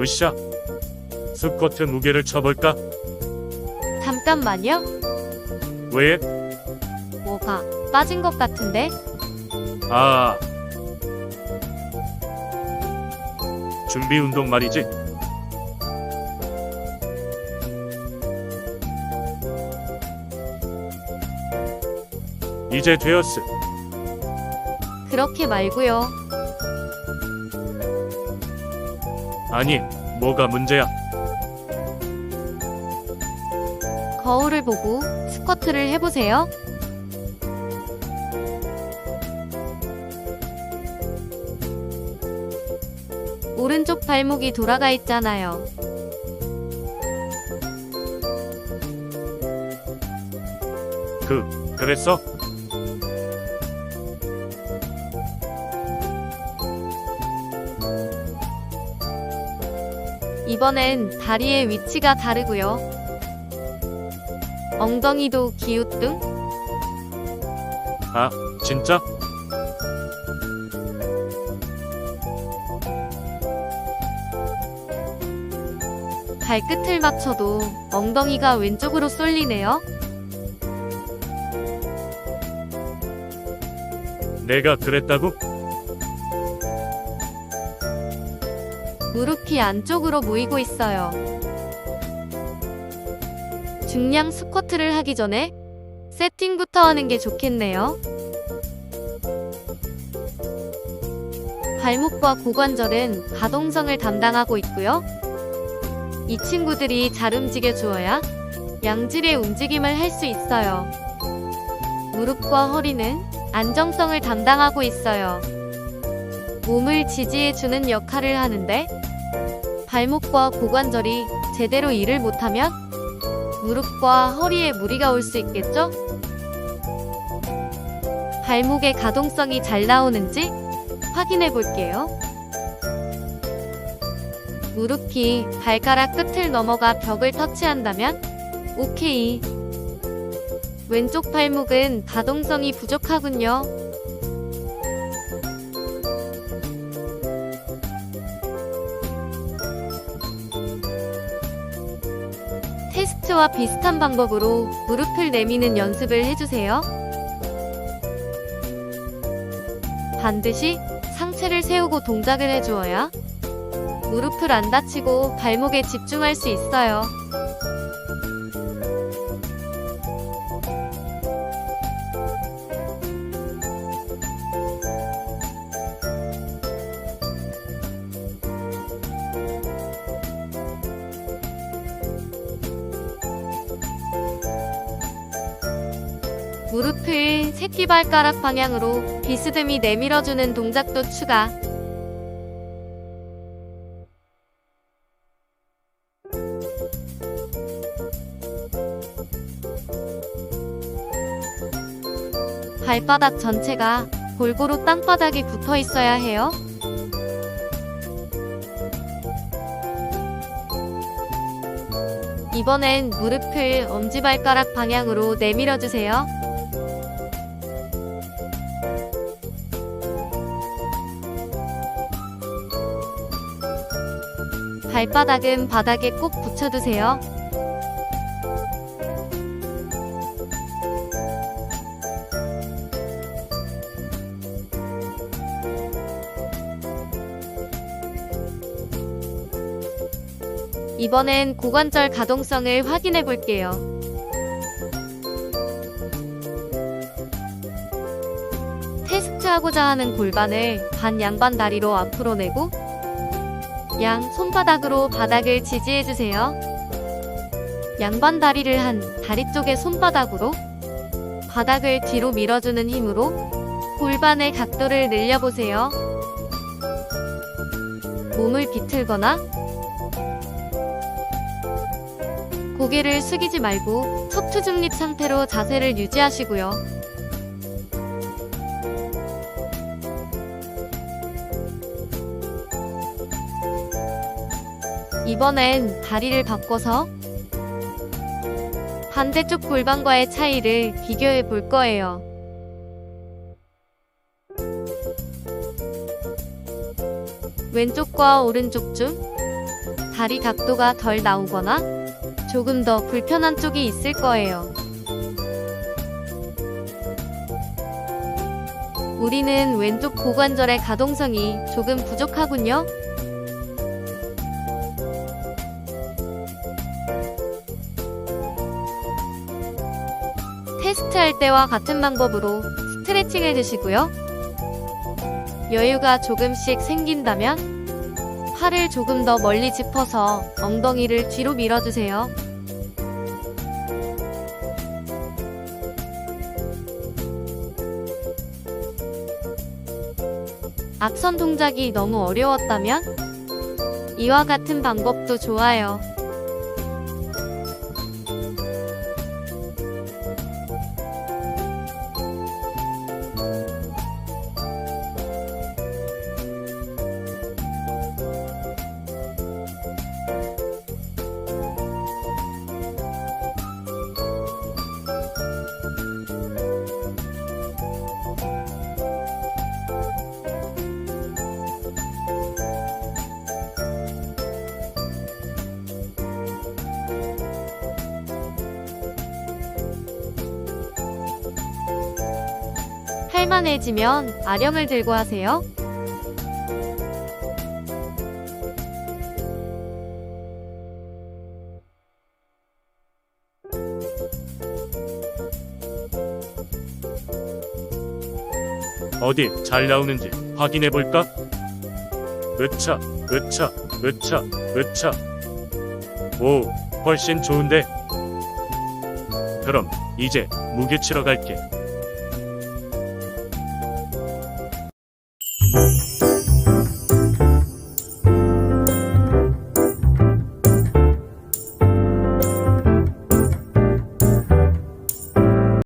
으쌰. 스쿼트 무게를 쳐볼까? 잠깐만요. 왜? 뭐가 빠진 것 같은데? 아. 준비 운동 말이지. 이제 되었어. 그렇게 말고요. 아니, 뭐가 문제야? 거울을 보고 스쿼트를 해보세요. 오른쪽 발목이 돌아가 있잖아요. 그, 그랬어? 이번엔 다리의 위치가 다르고요. 엉덩이도 기우뚱? 아, 진짜? 발끝을 맞춰도 엉덩이가 왼쪽으로 쏠리네요. 내가 그랬다고? 무릎이 안쪽으로 모이고 있어요. 중량 스쿼트를 하기 전에 세팅부터 하는 게 좋겠네요. 발목과 고관절은 가동성을 담당하고 있고요. 이 친구들이 잘 움직여 주어야 양질의 움직임을 할 수 있어요. 무릎과 허리는 안정성을 담당하고 있어요. 몸을 지지해주는 역할을 하는데 발목과 고관절이 제대로 일을 못하면 무릎과 허리에 무리가 올 수 있겠죠? 발목의 가동성이 잘 나오는지 확인해 볼게요. 무릎이 발가락 끝을 넘어가 벽을 터치한다면 오케이. 왼쪽 발목은 가동성이 부족하군요. 테스트와 비슷한 방법으로 무릎을 내미는 연습을 해주세요. 반드시 상체를 세우고 동작을 해주어야 무릎을 안 다치고 발목에 집중할 수 있어요. 무릎을 새끼발가락 방향으로 비스듬히 내밀어주는 동작도 추가. 발바닥 전체가 골고루 땅바닥에 붙어 있어야 해요. 이번엔 무릎을 엄지발가락 방향으로 내밀어 주세요. 발바닥은 바닥에 꼭 붙여두세요. 이번엔 고관절 가동성을 확인해 볼게요. 테스트하고자 하는 골반을 반 양반 다리로 앞으로 내고 양 손바닥으로 바닥을 지지해 주세요. 양반 다리를 한 다리 쪽의 손바닥으로 바닥을 뒤로 밀어주는 힘으로 골반의 각도를 늘려보세요. 몸을 비틀거나 고개를 숙이지 말고 척추 중립 상태로 자세를 유지하시고요. 이번엔 다리를 바꿔서 반대쪽 골반과의 차이를 비교해 볼 거예요. 왼쪽과 오른쪽 중 다리 각도가 덜 나오거나 조금 더 불편한 쪽이 있을 거예요. 우리는 왼쪽 고관절의 가동성이 조금 부족하군요. 테스트 할 때와 같은 방법으로 스트레칭을 드시고요. 여유가 조금씩 생긴다면 팔을 조금 더 멀리 짚어서 엉덩이를 뒤로 밀어주세요. 앞선 동작이 너무 어려웠다면 이와 같은 방법도 좋아요. 할만해지면 아령을 들고 하세요. 어디 잘 나오는지 확인해 볼까? 으차, 으차, 으차, 으차. 오, 훨씬 좋은데. 그럼 이제 무게 치러 갈게. Thank you.